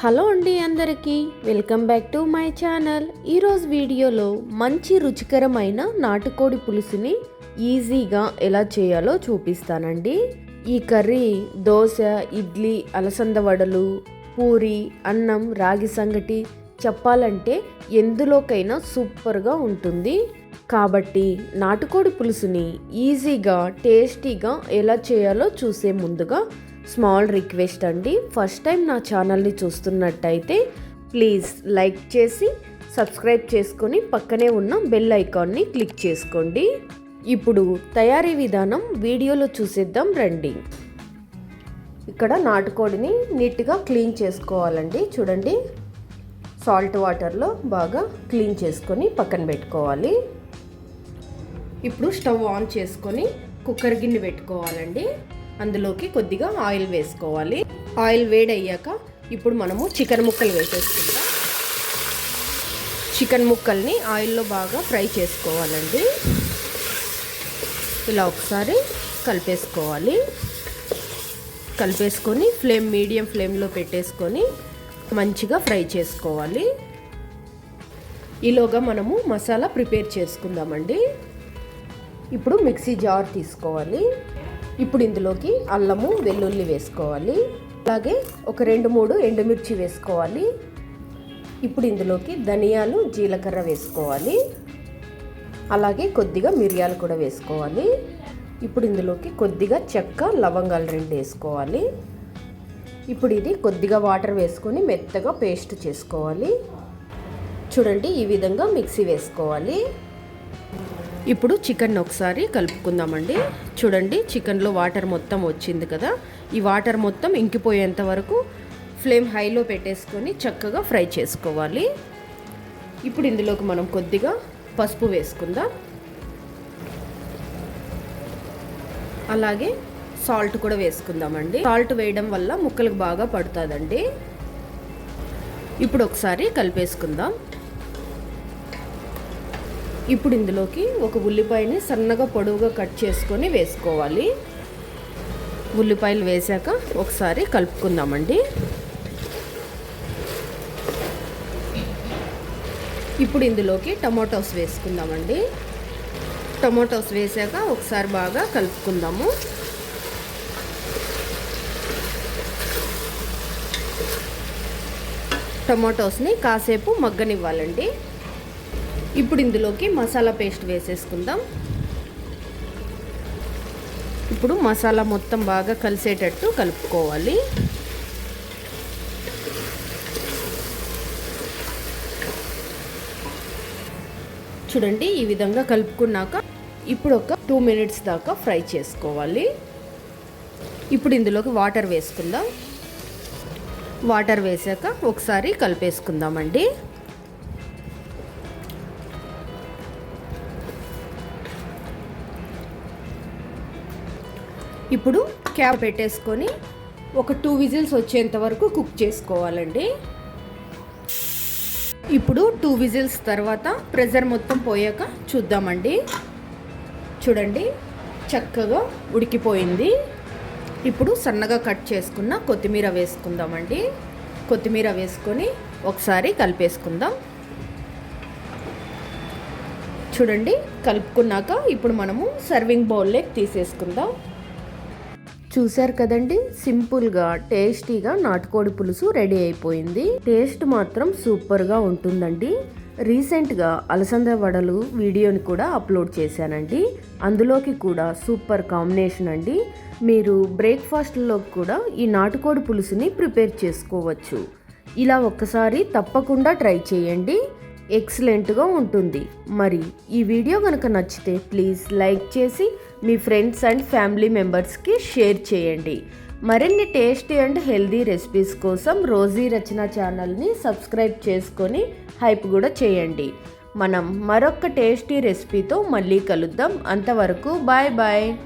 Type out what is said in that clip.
Hello అండి అందరికీ welcome back to my channel. ఈరోజు వీడియోలో మంచి రుచికరమైన నాటుకోడి పులుసుని ఈజీగా ఎలా చేయాలో చూపిస్తానండి. ఈ కర్రీ దోశ ఇడ్లీ అలసంద వడలు పూరి అన్నం రాగి సంగటి చెప్పాలంటే ఎందులోకైనా సూపర్గా ఉంటుంది. కాబట్టి నాటుకోడి పులుసుని ఈజీగా టేస్టీగా ఎలా చేయాలో చూసే ముందుగా స్మాల్ రిక్వెస్ట్ అండి. ఫస్ట్ టైం నా ఛానల్ని చూస్తున్నట్టయితే ప్లీజ్ లైక్ చేసి సబ్స్క్రైబ్ చేసుకొని పక్కనే ఉన్న బెల్ ఐకాన్ని క్లిక్ చేసుకోండి. ఇప్పుడు తయారీ విధానం వీడియోలో చూసేద్దాం రండి. ఇక్కడ నాటుకోడిని నీట్గా క్లీన్ చేసుకోవాలండి. చూడండి. సాల్ట్ వాటర్లో బాగా క్లీన్ చేసుకొని పక్కన పెట్టుకోవాలి. ఇప్పుడు స్టవ్ ఆన్ చేసుకొని కుక్కర్ గిన్నె పెట్టుకోవాలండి. అందులోకి కొద్దిగా ఆయిల్ వేసుకోవాలి. ఆయిల్ వేడయ్యాక ఇప్పుడు మనము చికెన్ ముక్కలు వేసేసుకుందాం. చికెన్ ముక్కల్ని ఆయిల్లో బాగా ఫ్రై చేసుకోవాలండి. ఇలా ఒకసారి కలిపేసుకోవాలి. కలిపేసుకొని ఫ్లేమ్ మీడియం ఫ్లేమ్లో పెట్టేసుకొని మంచిగా ఫ్రై చేసుకోవాలి. ఈలోగా మనము మసాలా ప్రిపేర్ చేసుకుందామండి. ఇప్పుడు మిక్సీ జార్ తీసుకోవాలి. ఇప్పుడు ఇందులోకి అల్లము వెల్లుల్లి వేసుకోవాలి. అలాగే ఒక రెండు మూడు ఎండుమిర్చి వేసుకోవాలి. ఇప్పుడు ఇందులోకి ధనియాలు జీలకర్ర వేసుకోవాలి. అలాగే కొద్దిగా మిరియాలు కూడా వేసుకోవాలి. ఇప్పుడు ఇందులోకి కొద్దిగా చెక్క లవంగాలు రెండు వేసుకోవాలి. ఇప్పుడు ఇది కొద్దిగా వాటర్ వేసుకొని మెత్తగా పేస్ట్ చేసుకోవాలి. చూడండి ఈ విధంగా మిక్సీ వేసుకోవాలి. ఇప్పుడు చికెన్ ఒకసారి కలుపుకుందామండి. చూడండి చికెన్లో వాటర్ మొత్తం వచ్చింది కదా. ఈ వాటర్ మొత్తం ఇంకిపోయేంత వరకు ఫ్లేమ్ హైలో పెట్టేసుకొని చక్కగా ఫ్రై చేసుకోవాలి. ఇప్పుడు ఇందులోకి మనం కొద్దిగా పసుపు వేసుకుందాం. అలాగే సాల్ట్ కూడా వేసుకుందామండి. సాల్ట్ వేయడం వల్ల ముక్కలకు బాగా పడుతుందండి. ఇప్పుడు ఒకసారి కలిపేసుకుందాం. ఇప్పుడు ఇందులోకి ఒక ఉల్లిపాయని సన్నగా పొడవుగా కట్ చేసుకొని వేసుకోవాలి. ఉల్లిపాయలు వేసాక ఒకసారి కలుపుకుందామండి. ఇప్పుడు ఇందులోకి టమాటోస్ వేసుకుందామండి. టమాటోస్ వేసాక ఒకసారి బాగా కలుపుకుందాము. టమాటోస్ని కాసేపు మగ్గనివ్వాలండి. ఇప్పుడు ఇందులోకి మసాలా పేస్ట్ వేసేసుకుందాం. ఇప్పుడు మసాలా మొత్తం బాగా కలిసేటట్టు కలుపుకోవాలి. చూడండి ఈ విధంగా కలుపుకున్నాక ఇప్పుడు ఒక టూ మినిట్స్ దాకా ఫ్రై చేసుకోవాలి. ఇప్పుడు ఇందులోకి వాటర్ వేసుకుందాం. వాటర్ వేసాక ఒకసారి కలిపేసుకుందామండి. ఇప్పుడు క్యాప్ పెట్టేసుకొని ఒక టూ విజిల్స్ వచ్చేంత వరకు కుక్ చేసుకోవాలండి. ఇప్పుడు టూ విజిల్స్ తర్వాత ప్రెజర్ మొత్తం పోయాక చూద్దామండి. చూడండి చక్కగా ఉడికిపోయింది. ఇప్పుడు సన్నగా కట్ చేసుకున్న కొత్తిమీర వేసుకుందామండి. కొత్తిమీర వేసుకొని ఒకసారి కలిపేసుకుందాం. చూడండి కలుపుకున్నాక ఇప్పుడు మనము సర్వింగ్ బౌల్లోకి తీసేసుకుందాం. చూశారు కదండి? సింపుల్గా టేస్టీగా నాటుకోడి పులుసు రెడీ అయిపోయింది. టేస్ట్ మాత్రం సూపర్గా ఉంటుందండి. రీసెంట్గా అలసంద వడలు వీడియోని కూడా అప్లోడ్ చేశానండి. అందులోకి కూడా సూపర్ కాంబినేషన్ అండి. మీరు బ్రేక్ఫాస్ట్లో కూడా ఈ నాటుకోడి పులుసుని ప్రిపేర్ చేసుకోవచ్చు. ఇలా ఒక్కసారి తప్పకుండా ట్రై చేయండి. ఎక్సలెంట్గా ఉంటుంది. మరి ఈ వీడియో కనుక నచ్చితే ప్లీజ్ లైక్ చేసి మీ ఫ్రెండ్స్ అండ్ ఫ్యామిలీ మెంబర్స్కి షేర్ చేయండి. మరిన్ని టేస్టీ అండ్ హెల్దీ రెసిపీస్ కోసం రోజీ రచన ఛానల్ని సబ్స్క్రైబ్ చేసుకొని హైప్ కూడా చేయండి. మనం మరొక టేస్టీ రెసిపీతో మళ్ళీ కలుద్దాం. అంతవరకు బాయ్ బాయ్.